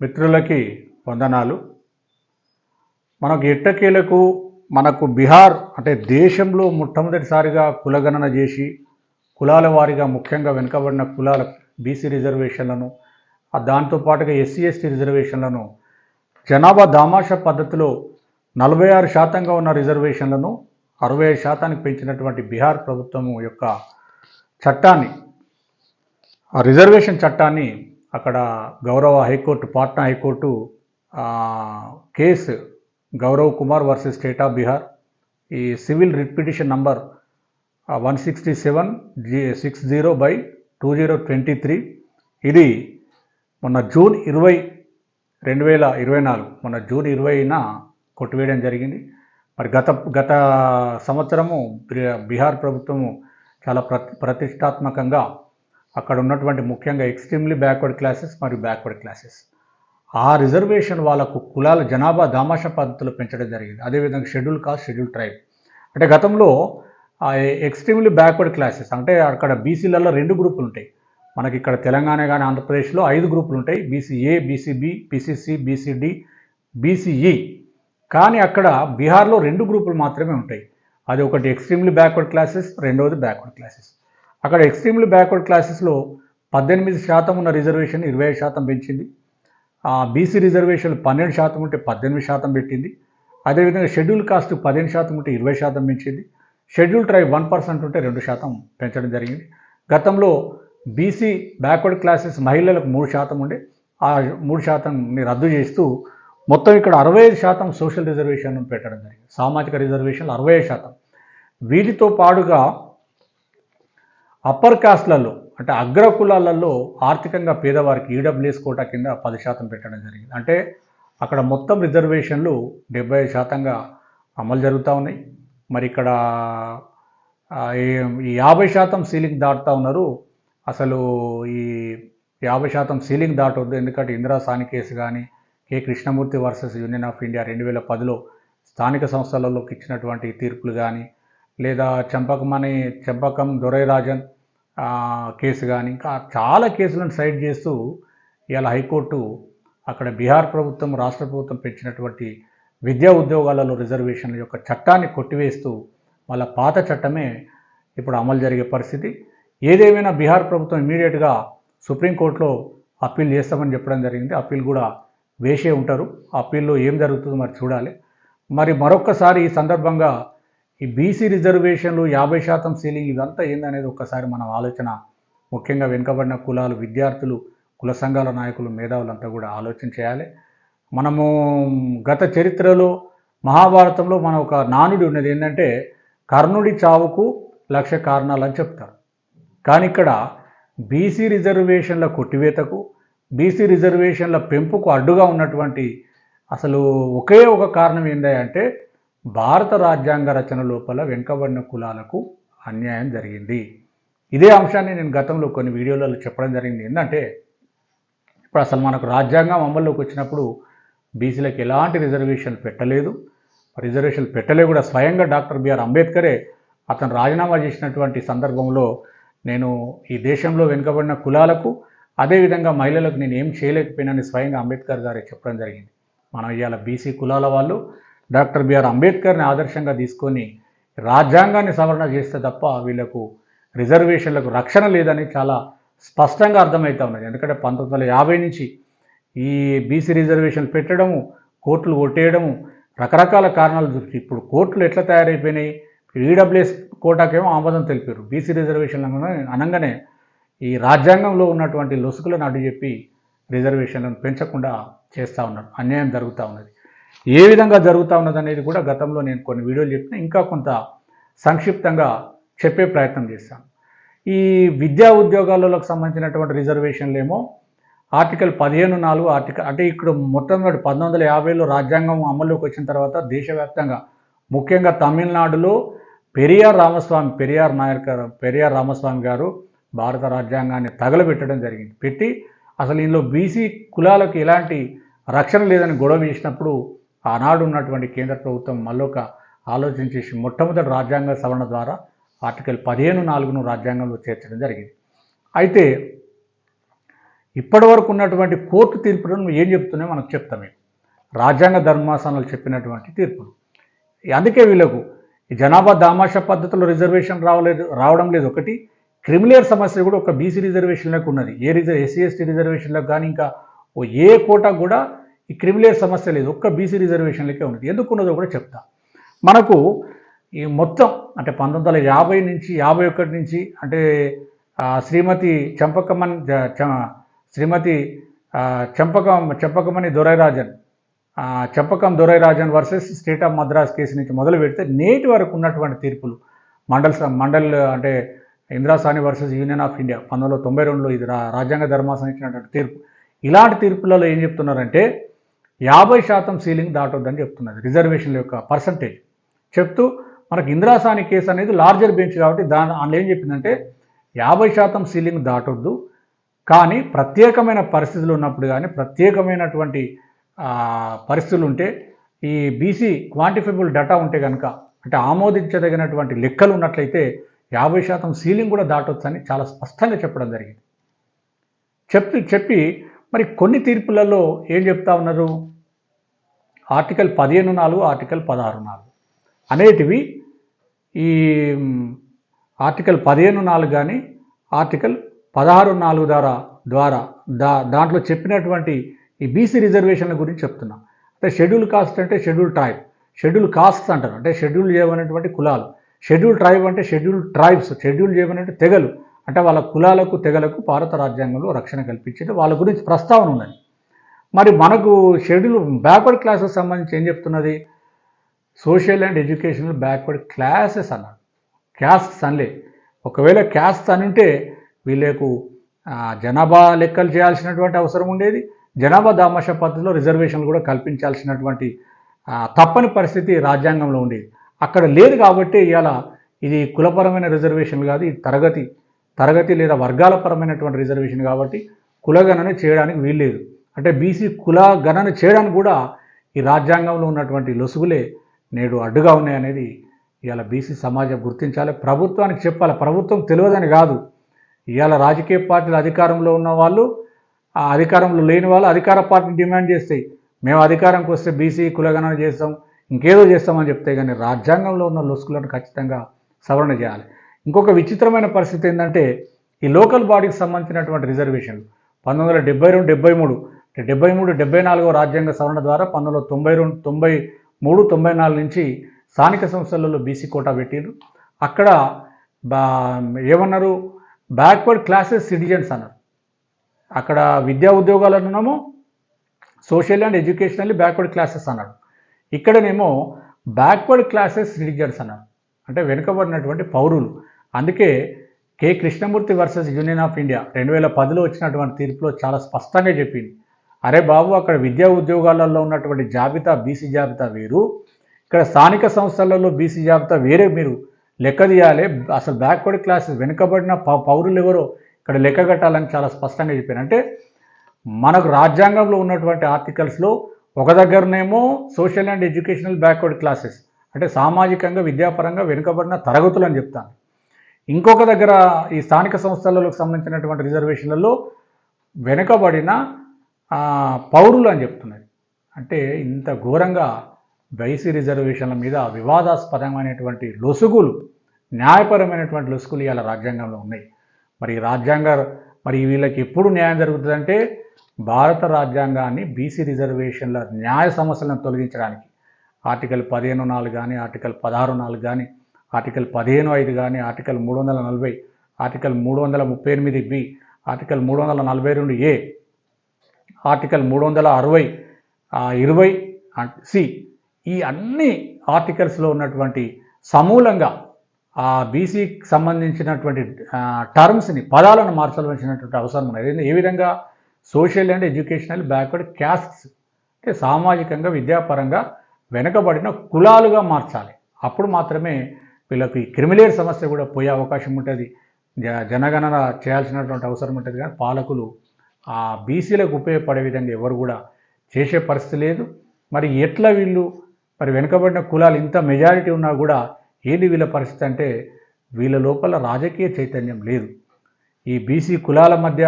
మిత్రులకి వందనాలు. మనకు ఎట్టకేలకు మనకు బీహార్ అంటే దేశంలో మొట్టమొదటిసారిగా కులగణన చేసి కులాల వారీగా ముఖ్యంగా వెనుకబడిన కులాల బీసీ రిజర్వేషన్లను దాంతోపాటుగా దాంతో పాటుగా ఎస్సీ ఎస్టీ రిజర్వేషన్లను జనాభా దామాష పద్ధతిలో నలభై ఆరు శాతంగా ఉన్న రిజర్వేషన్లను అరవై ఐదు శాతానికి పెంచినటువంటి బీహార్ ప్రభుత్వం యొక్క చట్టాన్ని ఆ రిజర్వేషన్ చట్టాన్ని అక్కడ గౌరవ high court Patna high court case Gaurav Kumar versus state of Bihar. ఈ civil writ petition number one sixty seven G six zero by two zero twenty three. ఇది మొన్న జూన్ ఇరవై రెండు వేల ఇరవై నాలుగు మొన్న జూన్ ఇరవైన కొట్టివేయడం జరిగింది. మరి గత గత సంవత్సరము బి- బీహార్ ప్రభుత్వము చాలా ప్రతి ప్రతిష్టాత్మకంగా అక్కడ ఉన్నటువంటి ముఖ్యంగా ఎక్స్ట్రీమ్లీ బ్యాక్వర్డ్ క్లాసెస్ మరియు బ్యాక్వర్డ్ క్లాసెస్. ఆ రిజర్వేషన్ వాళ్ళకు కులాల జనాభా దామాష పద్ధతిలో పెంచడం జరిగింది. అదేవిధంగా షెడ్యూల్ కాస్ట్ షెడ్యూల్ ట్రైబ్. అంటే గతంలో ఎక్స్ట్రీమ్లీ బ్యాక్వర్డ్ క్లాసెస్ అంటే అక్కడ బీసీలలో రెండు గ్రూపులు ఉంటాయి. మనకి ఇక్కడ తెలంగాణ కానీ ఆంధ్రప్రదేశ్లో ఐదు గ్రూపులు ఉంటాయి. B C A B C B B C C B C D B C E కానీ అక్కడ బీహార్లో రెండు గ్రూపులు మాత్రమే ఉంటాయి. అది ఒకటి ఎక్స్ట్రీమ్లీ బ్యాక్వర్డ్ క్లాసెస్ రెండవది బ్యాక్వర్డ్ క్లాసెస్. అక్కడ ఎక్స్ట్రీమ్లీ బ్యాక్వర్డ్ క్లాసెస్లో పద్దెనిమిది శాతం ఉన్న రిజర్వేషన్ ఇరవై ఐదు శాతం పెంచింది. బీసీ రిజర్వేషన్ పన్నెండు శాతం ఉంటే పద్దెనిమిది శాతం పెట్టింది. అదేవిధంగా షెడ్యూల్ కాస్ట్ పదిహేను శాతం ఉంటే ఇరవై శాతం పెంచింది. షెడ్యూల్ ట్రై వన్ పర్సెంట్ ఉంటే రెండు శాతం పెంచడం జరిగింది. గతంలో బీసీ బ్యాక్వర్డ్ క్లాసెస్ మహిళలకు మూడు శాతం ఉండే ఆ మూడు శాతంని రద్దు చేస్తూ మొత్తం ఇక్కడ అరవై ఐదు శాతం సోషల్ రిజర్వేషన్ పెట్టడం జరిగింది. సామాజిక రిజర్వేషన్లు అరవై ఐదు శాతం. వీటితో పాటుగా అప్పర్ కాస్ట్లలో అంటే అగ్ర కులాలలో ఆర్థికంగా పేదవారికి ఈడబ్ల్యూఎస్ కోటా కింద పది శాతం పెట్టడం జరిగింది. అంటే అక్కడ మొత్తం రిజర్వేషన్లు డెబ్బై శాతంగా అమలు జరుగుతూ ఉన్నాయి. మరి ఇక్కడ ఈ- యాభై శాతం సీలింగ్ దాటుతూ ఉన్నారు. అసలు ఈ యాభై శాతం సీలింగ్ దాటొద్దు. ఎందుకంటే ఇందిరా సాని కేసు కానీ K Krishnamurthy versus union of India రెండు వేల పదిలో స్థానిక సంస్థలలోకి ఇచ్చినటువంటి తీర్పులు కానీ లేదా చంపకమని చంపకం దొరైరాజన్ కేసు కానీ ఇంకా చాలా కేసులను సైడ్ చేస్తూ ఇవాళ హైకోర్టు అక్కడ బీహార్ ప్రభుత్వం రాష్ట్ర ప్రభుత్వం పెంచినటువంటి విద్యా ఉద్యోగాలలో రిజర్వేషన్ల యొక్క చట్టాన్ని కొట్టివేస్తూ వాళ్ళ పాత చట్టమే ఇప్పుడు అమలు జరిగే పరిస్థితి. ఏదేమైనా బీహార్ ప్రభుత్వం ఇమీడియట్గా సుప్రీంకోర్టులో అప్పీల్ చేస్తామని చెప్పడం జరిగింది. అప్పీల్ కూడా వేసే ఉంటారు. అప్పీల్లో ఏం జరుగుతుందో మరి చూడాలి. మరి మరొక్కసారి ఈ సందర్భంగా ఈ బీసీ రిజర్వేషన్లు యాభై శాతం సీలింగ్ ఇదంతా ఏందనేది ఒక్కసారి మనం ఆలోచన ముఖ్యంగా వెనుకబడిన కులాలు విద్యార్థులు కుల సంఘాల నాయకులు మేధావులంతా కూడా ఆలోచన చేయాలి. మనము గత చరిత్రలో మహాభారతంలో మన ఒక నానుడి ఉన్నది ఏంటంటే కర్ణుడి చావుకు లక్ష కారణాలు అని చెప్తారు. కానీ ఇక్కడ బీసీ రిజర్వేషన్ల కొట్టివేతకు బీసీ రిజర్వేషన్ల పెంపుకు అడ్డుగా ఉన్నటువంటి అసలు ఒకే ఒక కారణం ఏంటంటే అంటే భారత రాజ్యాంగ రచన లోపల వెనుకబడిన కులాలకు అన్యాయం జరిగింది. ఇదే అంశాన్ని నేను గతంలో కొన్ని వీడియోలలో చెప్పడం జరిగింది. ఏంటంటే ఇప్పుడు అసలు మనకు రాజ్యాంగం అమల్లోకి వచ్చినప్పుడు బీసీలకు ఎలాంటి రిజర్వేషన్ పెట్టలేదు. రిజర్వేషన్ పెట్టలే కూడా స్వయంగా డాక్టర్ బిఆర్ అంబేద్కరే అతను రాజీనామా చేసినటువంటి సందర్భంలో నేను ఈ దేశంలో వెనుకబడిన కులాలకు అదేవిధంగా మహిళలకు నేను ఏం చేయలేకపోయినని స్వయంగా అంబేద్కర్ గారే చెప్పడం జరిగింది. మనం ఇవాళ బీసీ కులాల వాళ్ళు డాక్టర్ బిఆర్ అంబేద్కర్ని ఆదర్శంగా తీసుకొని రాజ్యాంగాన్ని సవరణ చేస్తే తప్ప వీళ్ళకు రిజర్వేషన్లకు రక్షణ లేదని చాలా స్పష్టంగా అర్థమవుతా ఉన్నది. ఎందుకంటే పంతొమ్మిది వందల యాభై నుంచి ఈ బీసీ రిజర్వేషన్ పెట్టడము కోర్టులు కొట్టేయడము రకరకాల కారణాలు దొరికి ఇప్పుడు కోర్టులు ఎట్లా తయారైపోయినాయి? ఈడబ్ల్యూఎస్ కోటాకేమో ఆమోదం తెలిపారు. బీసీ రిజర్వేషన్ అనగానే- అనగానే ఈ రాజ్యాంగంలో ఉన్నటువంటి లొసుకులను అడ్డు చెప్పి రిజర్వేషన్లను పెంచకుండా చేస్తూ ఉన్నారు. అన్యాయం జరుగుతూ ఉన్నది. ఏ విధంగా జరుగుతూ ఉన్నదనేది కూడా గతంలో నేను కొన్ని వీడియోలు చెప్పిన ఇంకా కొంత సంక్షిప్తంగా చెప్పే ప్రయత్నం చేశాను. ఈ విద్యా ఉద్యోగాలలోకి సంబంధించినటువంటి రిజర్వేషన్లు ఏమో ఆర్టికల్ పదిహేను నాలుగు ఆర్టికల్ అంటే ఇక్కడ మొట్టమొదటి పంతొమ్మిది వందల యాభైలో రాజ్యాంగం అమల్లోకి వచ్చిన తర్వాత దేశవ్యాప్తంగా ముఖ్యంగా తమిళనాడులో పెరియార్ రామస్వామి పెరియార్ నాయక పెరియార్ రామస్వామి గారు భారత రాజ్యాంగాన్ని తగలబెట్టడం జరిగింది. పెట్టి అసలు ఇందులో బీసీ కులాలకు ఎలాంటి రక్షణ లేదని గొడవ చేసినప్పుడు ఆనాడు ఉన్నటువంటి కేంద్ర ప్రభుత్వం మళ్ళొక ఆలోచన చేసి మొట్టమొదటి రాజ్యాంగ సవరణ ద్వారా ఆర్టికల్ పదిహేను నాలుగును రాజ్యాంగంలో చేర్చడం జరిగింది. అయితే ఇప్పటి వరకు ఉన్నటువంటి కోర్టు తీర్పులను ఏం చెప్తున్నాయో మనకు చెప్తామే రాజ్యాంగ ధర్మాసనాలు చెప్పినటువంటి తీర్పులు. అందుకే వీళ్ళకు ఈ జనాభా దామాషా పద్ధతిలో రిజర్వేషన్ రావలేదు రావడం లేదు. ఒకటి క్రిమిలేర్ సమస్య కూడా ఒక బీసీ రిజర్వేషన్లకు ఉన్నది. ఏ రిజర్వ్ ఎస్సీ ఎస్టీ రిజర్వేషన్లకు కానీ ఇంకా ఓ ఏ కోటా కూడా ఈ క్రిమిలేర్ సమస్య లేదు. ఒక్క బీసీ రిజర్వేషన్లకే ఉన్నది. ఎందుకున్నదో కూడా చెప్తా. మనకు ఈ మొత్తం అంటే పంతొమ్మిది వందల యాభై నుంచి యాభై ఒకటి నుంచి అంటే శ్రీమతి చంపకమన్ Shrimati Champakam చంపకమణి Dorairajan Champakam Dorairajan versus state of Madras case నుంచి మొదలు పెడితే నేటి వరకు ఉన్నటువంటి తీర్పులు. మండల్ మండల్ అంటే Indra Sawhney versus union of India పంతొమ్మిది వందల తొంభై రెండులో ఇది రాజ్యాంగ ధర్మాసనం ఇచ్చినటువంటి తీర్పు. ఇలాంటి తీర్పులలో ఏం చెప్తున్నారంటే యాభై శాతం సీలింగ్ దాటొద్దని చెప్తున్నది రిజర్వేషన్ల యొక్క పర్సంటేజ్. చెప్తూ మనకు ఇందిరాసాని కేసు అనేది లార్జర్ బెంచ్ కాబట్టి దాని అందులో ఏం చెప్పిందంటే యాభై శాతం సీలింగ్ దాటొద్దు కానీ ప్రత్యేకమైన పరిస్థితులు ఉన్నప్పుడు కానీ ప్రత్యేకమైనటువంటి పరిస్థితులు ఉంటే ఈ బీసీ క్వాంటిఫైబుల్ డేటా ఉంటే కనుక అంటే ఆమోదించదగినటువంటి లెక్కలు ఉన్నట్లయితే యాభై శాతం సీలింగ్ కూడా దాటొచ్చని చాలా స్పష్టంగా చెప్పడం జరిగింది. చెప్పి చెప్పి మరి కొన్ని తీర్పులలో ఏం చెప్తా ఉన్నారు? ఆర్టికల్ పదిహేను నాలుగు ఆర్టికల్ పదహారు నాలుగు. అనేటివి ఈ ఆర్టికల్ పదిహేను నాలుగు కానీ ఆర్టికల్ పదహారు నాలుగు ద్వారా ద్వారా దా దాంట్లో చెప్పినటువంటి ఈ బీసీ రిజర్వేషన్ల గురించి చెప్తున్నా. అంటే షెడ్యూల్ కాస్ట్ అంటే షెడ్యూల్ ట్రైబ్. షెడ్యూల్ కాస్ట్ అంటారు. అంటే షెడ్యూల్ చేయబడినటువంటి కులాలు. షెడ్యూల్ ట్రైబ్ అంటే షెడ్యూల్ ట్రైబ్స్. షెడ్యూల్ చేయబడినటువంటి తెగలు. అంటే వాళ్ళ కులాలకు తెగలకు భారత రాజ్యాంగంలో రక్షణ కల్పించింది. వాళ్ళ గురించి ప్రస్తావన ఉన్నది మరి మనకు షెడ్యూల్ బ్యాక్వర్డ్ క్లాసెస్ సంబంధించి ఏం చెప్తున్నది? Social and educational backward classes అన్నాడు క్యాస్ట్స్ అనలే. ఒకవేళ క్యాస్ట్ అని ఉంటే వీళ్ళకు జనాభా లెక్కలు చేయాల్సినటువంటి అవసరం ఉండేది. జనాభా దామాష పద్ధతిలో రిజర్వేషన్లు కూడా కల్పించాల్సినటువంటి తప్పని పరిస్థితి రాజ్యాంగంలో ఉండేది. అక్కడ లేదు కాబట్టి ఇవాళ ఇది కులపరమైన రిజర్వేషన్ కాదు ఇది తరగతి తరగతి లేదా వర్గాల పరమైనటువంటి రిజర్వేషన్ కాబట్టి కులగణన చేయడానికి వీల్లేదు. అంటే బీసీ కుల గణన చేయడానికి కూడా ఈ రాజ్యాంగంలో ఉన్నటువంటి లొసుగులే నేడు అడ్డుగా ఉన్నాయనేది ఇవాళ బీసీ సమాజం గుర్తించాలి. ప్రభుత్వానికి చెప్పాలి. ప్రభుత్వం తెలియదని కాదు. ఇవాళ రాజకీయ పార్టీలు అధికారంలో ఉన్న వాళ్ళు ఆ అధికారంలో లేని వాళ్ళు అధికార పార్టీని డిమాండ్ చేస్తాయి మేము అధికారంకి వస్తే బీసీ కులగణన చేస్తాం ఇంకేదో చేస్తామని చెప్తే కానీ రాజ్యాంగంలో ఉన్న లొసుకులను ఖచ్చితంగా సవరణ చేయాలి. ఇంకొక విచిత్రమైన పరిస్థితి ఏంటంటే ఈ లోకల్ బాడీకి సంబంధించినటువంటి రిజర్వేషన్లు పంతొమ్మిది వందల డెబ్బై రెండు డెబ్బై మూడు డెబ్బై మూడు డెబ్బై నాలుగో రాజ్యాంగ సవరణ ద్వారా పంతొమ్మిది తొంభై రెండు తొంభై మూడు తొంభై నాలుగు నుంచి స్థానిక సంస్థలలో బీసీ కోటా పెట్టిరు అక్కడ బా ఏమన్నారు? బ్యాక్వర్డ్ క్లాసెస్ సిటిజన్స్ అన్నారు. అక్కడ విద్యా ఉద్యోగాలనున్నామో social and educationally backward classes అన్నాడు. ఇక్కడనేమో బ్యాక్వర్డ్ క్లాసెస్ సిటిజన్స్ అన్నారు. అంటే వెనుకబడినటువంటి పౌరులు. అందుకే K Krishnamurthy versus union of India రెండు వేల పదిలో వచ్చినటువంటి తీర్పులో చాలా స్పష్టంగా చెప్పింది. అరే బాబు అక్కడ విద్యా ఉద్యోగాలలో ఉన్నటువంటి జాబితా బీసీ జాబితా వేరు. ఇక్కడ స్థానిక సంస్థలలో బీసీ జాబితా వేరే మీరు లెక్క తీయాలి. అసలు బ్యాక్వర్డ్ క్లాసెస్ వెనుకబడిన పౌరులు ఎవరో ఇక్కడ లెక్క కట్టాలని చాలా స్పష్టంగా చెప్పారు. అంటే మనకు రాజ్యాంగంలో ఉన్నటువంటి ఆర్టికల్స్లో ఒక దగ్గరనేమో social and educational backward classes అంటే సామాజికంగా విద్యాపరంగా వెనుకబడిన తరగతులు అని చెప్తాను. ఇంకొక దగ్గర ఈ స్థానిక సంస్థలకు సంబంధించినటువంటి రిజర్వేషన్లలో వెనుకబడిన పౌరులు అని చెప్తున్నది. అంటే ఇంత ఘోరంగా బైసీ రిజర్వేషన్ల మీద వివాదాస్పదమైనటువంటి లొసుగులు న్యాయపరమైనటువంటి లొసుగులు ఇవాళ రాజ్యాంగంలో ఉన్నాయి. మరి రాజ్యాంగ మరి వీళ్ళకి ఎప్పుడు న్యాయం జరుగుతుందంటే భారత రాజ్యాంగాన్ని బీసీ రిజర్వేషన్ల న్యాయ సమస్యలను తొలగించడానికి. ఆర్టికల్ పదిహేను నాలుగు కానీ ఆర్టికల్ పదహారు నాలుగు కానీ ఆర్టికల్ పదిహేను ఐదు కానీ ఆర్టికల్ మూడు వందల నలభై ఆర్టికల్ మూడు వందల ముప్పై ఎనిమిది బి ఆర్టికల్ మూడు వందల నలభై రెండు ఏ ఆర్టికల్ మూడు వందల అరవై ఇరవై సి ఈ అన్ని ఆర్టికల్స్లో ఉన్నటువంటి సమూలంగా ఆ బీసీకి సంబంధించినటువంటి టర్మ్స్ని పదాలను మార్చవలసినటువంటి అవసరం ఉన్నది. ఏ విధంగా social and educational backward castes అంటే సామాజికంగా విద్యాపరంగా వెనుకబడిన కులాలుగా మార్చాలి. అప్పుడు మాత్రమే వీళ్ళకి క్రిమిలేర్ సమస్య కూడా పోయే అవకాశం ఉంటుంది. జ- జనగణన చేయాల్సినటువంటి అవసరం ఉంటుంది. కానీ పాలకులు ఆ బీసీలకు ఉపయోగపడే విధంగా ఎవరు కూడా చేసే పరిస్థితి లేదు. మరి ఎట్లా వీళ్ళు మరి వెనుకబడిన కులాలు ఇంత మెజారిటీ ఉన్నా కూడా ఏది వీళ్ళ పరిస్థితి అంటే వీళ్ళ లోపల రాజకీయ చైతన్యం లేదు. ఈ బీసీ కులాల మధ్య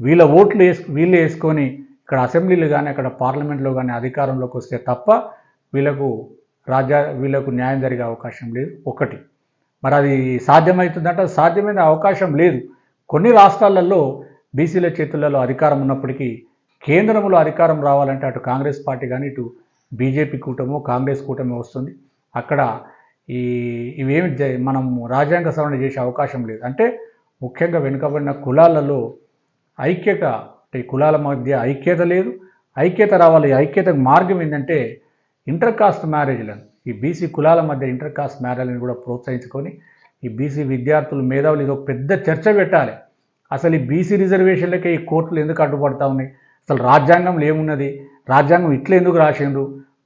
వీళ్ళ ఓట్లు వేసు వీళ్ళు వేసుకొని ఇక్కడ అసెంబ్లీలు కానీ అక్కడ పార్లమెంట్లో కానీ అధికారంలోకి వస్తే తప్ప వీళ్ళకు రాజ్య వీళ్ళకు న్యాయం జరిగే అవకాశం లేదు. ఒకటి. మరి అది సాధ్యమవుతుందంటే అది సాధ్యమైన అవకాశం లేదు. కొన్ని రాష్ట్రాలలో బీసీల చేతులలో అధికారం ఉన్నప్పటికీ కేంద్రంలో అధికారం రావాలంటే అటు కాంగ్రెస్ పార్టీ కానీ ఇటు బీజేపీ కూటమో కాంగ్రెస్ కూటమి వస్తుంది. అక్కడ ఈ ఇవేమి జ- మనం రాజ్యాంగ సవరణ చేసే అవకాశం లేదు. అంటే ముఖ్యంగా వెనుకబడిన కులాలలో ఐక్యత అంటే ఈ కులాల మధ్య ఐక్యత లేదు. ఐక్యత రావాలి. ఐక్యతకు మార్గం ఏంటంటే ఇంటర్ కాస్ట్ మ్యారేజ్లను ఈ బీసీ కులాల మధ్య ఇంటర్ కాస్ట్ మ్యారేజ్లను కూడా ప్రోత్సహించుకొని ఈ బీసీ విద్యార్థులు మేధావులు ఇది ఒక పెద్ద చర్చ పెట్టాలి. అసలు ఈ బీసీ రిజర్వేషన్లకే ఈ కోర్టులు ఎందుకు అడ్డుపడతా ఉన్నాయి? అసలు రాజ్యాంగంలో ఏమున్నది? రాజ్యాంగం ఇట్లా ఎందుకు రాసిండు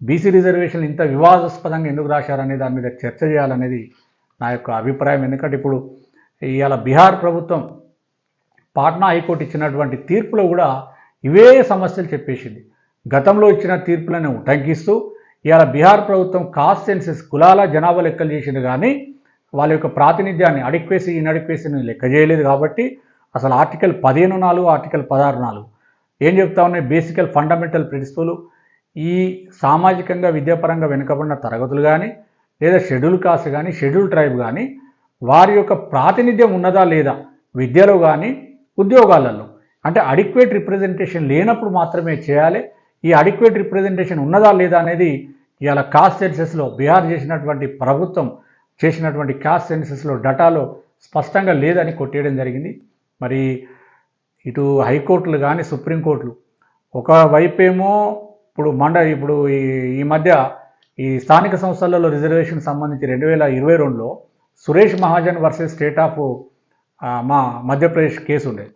బీసీ రిజర్వేషన్లు ఇంత వివాదాస్పదంగా ఎందుకు రాశారనే దాని మీద చర్చ చేయాలనేది నా యొక్క అభిప్రాయం. ఎందుకంటే ఇప్పుడు ఇవాళ బీహార్ ప్రభుత్వం పాట్నా హైకోర్టు ఇచ్చినటువంటి తీర్పులో కూడా ఇవే సమస్యలు చెప్పేసింది. గతంలో ఇచ్చిన తీర్పులను ఉటంకిస్తూ ఇవాళ బీహార్ ప్రభుత్వం కాస్ట్ సెన్సెస్ కులాల జనాభా లెక్కలు చేసింది కానీ వాళ్ళ యొక్క ప్రాతినిధ్యాన్ని అడిక్వేసి ఇన్అడిక్వేసీని లెక్క చేయలేదు కాబట్టి అసలు ఆర్టికల్ పదిహేను నాలుగు ఆర్టికల్ పదహారు నాలుగు. ఏం చెప్తా ఉన్నాయి? Basical fundamental principle. ఈ సామాజికంగా విద్యాపరంగా వెనుకబడిన తరగతులు కానీ లేదా షెడ్యూల్ కాస్ట్ కానీ షెడ్యూల్ ట్రైబ్ కానీ వారి యొక్క ప్రాతినిధ్యం ఉన్నదా లేదా విద్యలో కానీ ఉద్యోగాలలో. అంటే అడిక్వేట్ రిప్రజెంటేషన్ లేనప్పుడు మాత్రమే చేయాలి. ఈ అడిక్వేట్ రిప్రజెంటేషన్ ఉన్నదా లేదా అనేది ఇవాళ కాస్ట్ సెన్సెస్లో బీహార్ చేసినటువంటి ప్రభుత్వం చేసినటువంటి కాస్ట్ సెన్సెస్లో డటాలో స్పష్టంగా లేదని కొట్టేయడం జరిగింది. మరి ఇటు హైకోర్టులు కానీ సుప్రీంకోర్టులు. ఒకవైపేమో ఇప్పుడు మండ ఇప్పుడు ఈ ఈ మధ్య ఈ స్థానిక సంస్థలలో రిజర్వేషన్ సంబంధించి రెండు వేల ఇరవై రెండులో Suresh Mahajan versus state of మా మధ్యప్రదేశ్ కేసు ఉండేది.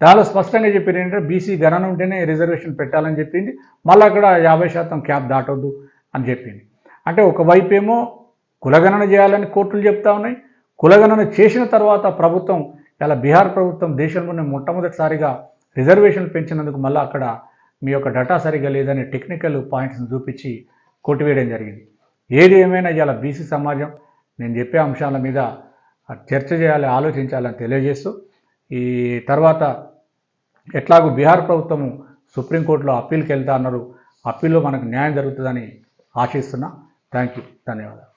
దానిలో స్పష్టంగా చెప్పింది ఏంటంటే బీసీ గణన ఉంటేనే రిజర్వేషన్ పెట్టాలని చెప్పింది. మళ్ళీ అక్కడ యాభై శాతం క్యాప్ దాటొద్దు అని చెప్పింది. అంటే ఒకవైపు ఏమో కులగణన చేయాలని కోర్టులు చెప్తా ఉన్నాయి. కులగణన చేసిన తర్వాత ప్రభుత్వం ఇలా బీహార్ ప్రభుత్వం దేశంలోనే మొట్టమొదటిసారిగా రిజర్వేషన్లు పెంచినందుకు మళ్ళీ అక్కడ మీ యొక్క డేటా సరిగా లేదని టెక్నికల్ పాయింట్స్ని చూపించి కొట్టివేయడం జరిగింది. ఏది ఏమైనా ఇలా బీసీ సమాజం నేను చెప్పే అంశాల మీద చర్చ చేయాలి ఆలోచించాలని తెలియజేస్తూ ఈ తర్వాత ఎట్లాగూ బీహార్ ప్రభుత్వము సుప్రీంకోర్టులో అప్పీల్కి వెళ్తా అన్నారు. అప్పీల్లో మనకు న్యాయం జరుగుతుందని ఆశిస్తున్నా. Thank you. ధన్యవాదాలు.